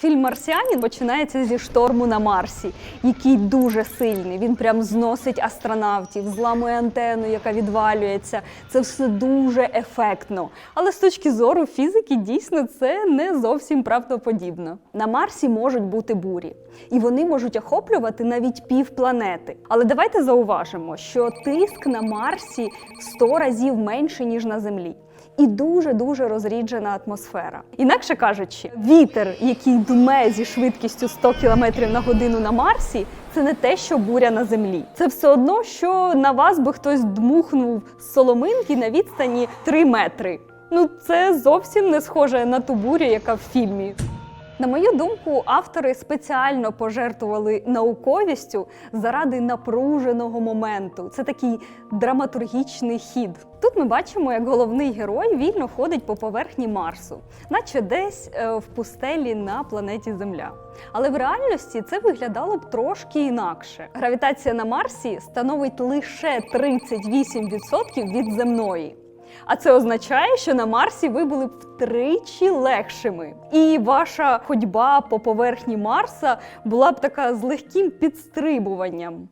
Фільм Марсіанін починається зі шторму на Марсі, який дуже сильний. Він прям зносить астронавтів, зламує антенну, яка відвалюється. Це все дуже ефектно. Але з точки зору фізики, дійсно це не зовсім правдоподібно. На Марсі можуть бути бурі, і вони можуть охоплювати навіть пів планети. Але давайте зауважимо, що тиск на Марсі в 100 разів менший ніж на Землі і дуже дуже розріджена атмосфера. Інакше кажучи, вітер, який дме зі швидкістю 100 км на годину на Марсі, це не те, що буря на землі. Це все одно, що на вас би хтось дмухнув з соломинки на відстані 3 метри. Ну це зовсім не схоже на ту бурю, яка в фільмі. На мою думку, автори спеціально пожертвували науковістю заради напруженого моменту. Це такий драматургічний хід. Ми бачимо, як головний герой вільно ходить по поверхні Марсу, наче десь е, в пустелі на планеті Земля. Але в реальності це виглядало б трошки інакше. Гравітація на Марсі становить лише 38% від земної. А це означає, що на Марсі ви були б втричі легшими. І ваша ходьба по поверхні Марса була б така з легким підстрибуванням.